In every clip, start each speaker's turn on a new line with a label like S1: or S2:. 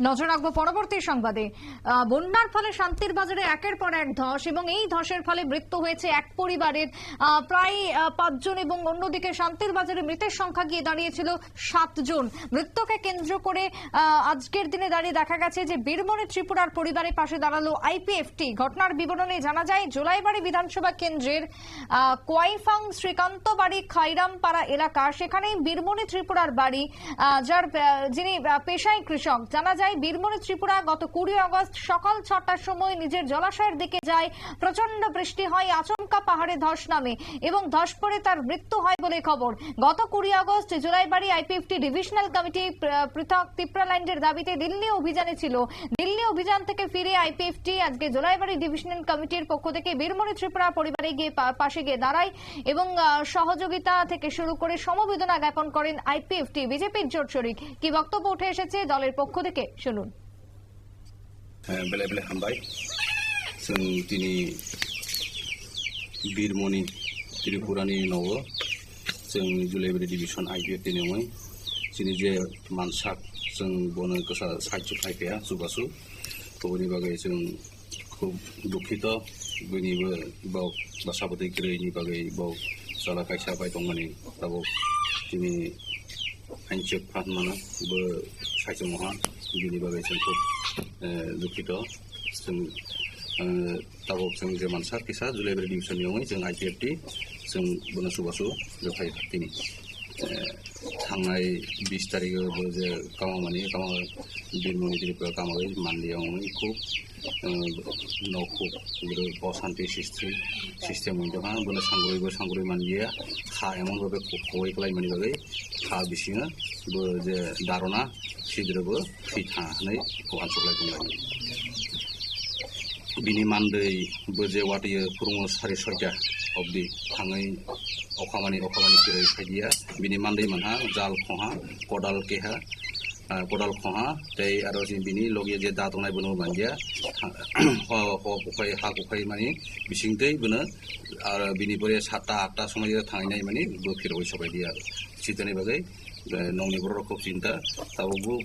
S1: নজর রাখব পরবর্তী সংবাদে। বন্যার ফলে শান্তির বাজারে একের পর এক ধস এবং এই ধসের ফলে মৃত্যু হয়েছে এক পরিবারের। প্রায় পাঁচজন এবং অন্যদিকে শান্তির বাজারে মৃতের সংখ্যা গিয়ে দাঁড়িয়েছিল সাতজন। মৃত্যুকে কেন্দ্র করে আজকের দিনে দাঁড়িয়ে দেখা গেছে যে বীরমণি ত্রিপুরার পরিবারের পাশে দাঁড়াল আইপিএফটি। ঘটনার বিবরণে জানা যায়, জোলাইবাড়ি বিধানসভা কেন্দ্রের কোয়াইফাং শ্রীকান্ত বাড়ি খাইরামপাড়া এলাকা। সেখানেই বীরমণি ত্রিপুরার বাড়ি যার যিনি পেশায় কৃষক। জানা যায় বীরমণি ত্রিপুরা। গত কুড়ি আগস্ট সকাল ছটার সময় নিজের জলাশয়ের দিকে যায়। প্রচণ্ড বৃষ্টি হয়, আচমকা পাহাড়ে ধস নামে এবং ধস পড়ে তার মৃত্যু হয় বলে খবর। গত কুড়ি August Julaibari IPFT divisional committee পৃথক তিপ্রা লাইনের দাবিতে দিল্লি অভিযানে ছিল। দিল্লি অভিযান থেকে ফিরে আইপিএফটি আজকে জুলাইবাড়ি ডিভিশনাল কমিটির পক্ষ থেকে বীরমণি ত্রিপুরা পরিবারে গিয়ে পাশে গিয়ে দাঁড়ায় এবং সহযোগিতা থেকে শুরু করে সমবেদনা জ্ঞাপন করেন আইপিএফটি বিজেপির জোট শরিক। কি বক্তব্য উঠে এসেছে দলের পক্ষ থেকে? শুনুন
S2: বেলে বেলে হামবাই তিনি বীরমণি ত্রিপুরানি নব जों जुलाइबारि डिभिसन आइबिएफ दिनैमोन जोंनि जे मानसाक जों बनो गोसा साहाय्य फायखाया जुगासु बेनि बागै जों খুব দুঃখিত बेनिबो बाव बासाबदै ग्रैनि बागै बाव जाला खायसा बाय दंमानि दाबाव दिनै आइनसेब फाहामनानैबो सायजों महा बिनि बागै जों खुब दुखित जों दाबाव जों जे मानसा फिसा जुलाइबारि डिभिसननियावहाय जों आइ पि एफ टि जों बनो सुबासु बेवहाय दिनै थांनाय बिस तारिखआवबो जे गामामानि गामा बिरमनि दिरिफोरा गामाबै मान्दियावहाय खुब न'खौ अशान्ति सिस्टेम सिस्टेम मोनदोंहा बोलो सांग्रैबो सांग्रै मान्दिया हा एमनबाबे खयै खालायमानि बागै हा बिसिङो बो जे दारना सिद्रोबो थैथानै आनसलाय दंलायो बिनि मान्दै बो जे वाटियो फुरुङो सारि सयता अब्दि थाङै अखामानि अखामानि फिरै फायदिया बिनि मान्दै मोनहा जाल खहा कदाल केहा कदाल खहा तै आरो जों बिनि लगे जे दा दंनाय बोनो मानदिया ह गखाय हा गखाय मानि बिसिंदै बोनो आरो बिनि बोरे सातता आठता समाय थांनाय मानि बो फिरबाय सबायदि आरो सितनि बागै नंनि बर' रखौ चिन्ता दाबावबो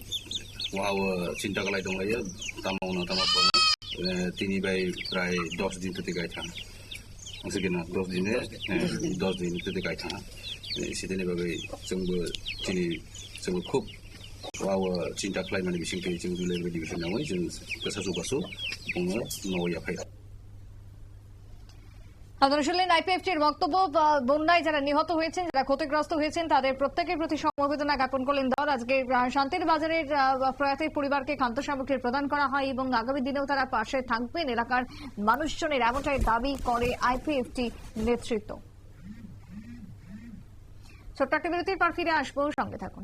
S2: वाव चिन्ता खालाय दंलायो दामावनो दामावनो তিনি বাই প্রায় দশ দিন থেকে গাই থাকা उसके ना दस दिन है दस दिन तो देखा था सीधे ने बगे जोंबो दिनै जोंबो खुब वाव चिन्ता खालामनानै बिसिंखै जों जुलाइ बायदि बिसिनावहाय जों गोसा जौगासु बुंनो मावैया फैया
S1: আপনারা শুনলেন আইপিএফটির বক্তব্য বন্যায় যারা নিহত হয়েছেন, যারা ক্ষতিগ্রস্ত হয়েছেন, তাদের প্রত্যেকের প্রতি সমবেদনা জ্ঞাপন করলেন দল। আজকে শান্তির বাজারের প্রয়াতের পরিবারকে খাদ্য সামগ্রী প্রদান করা হয় এবং আগামী দিনেও তারা পাশে থাকবেন। এলাকার মানুষজনের এমনটাই দাবি করে আইপিএফটি নেতৃত্ব। ছোট্ট একটা বিরতির পর ফিরে আসব। সঙ্গে থাকুন।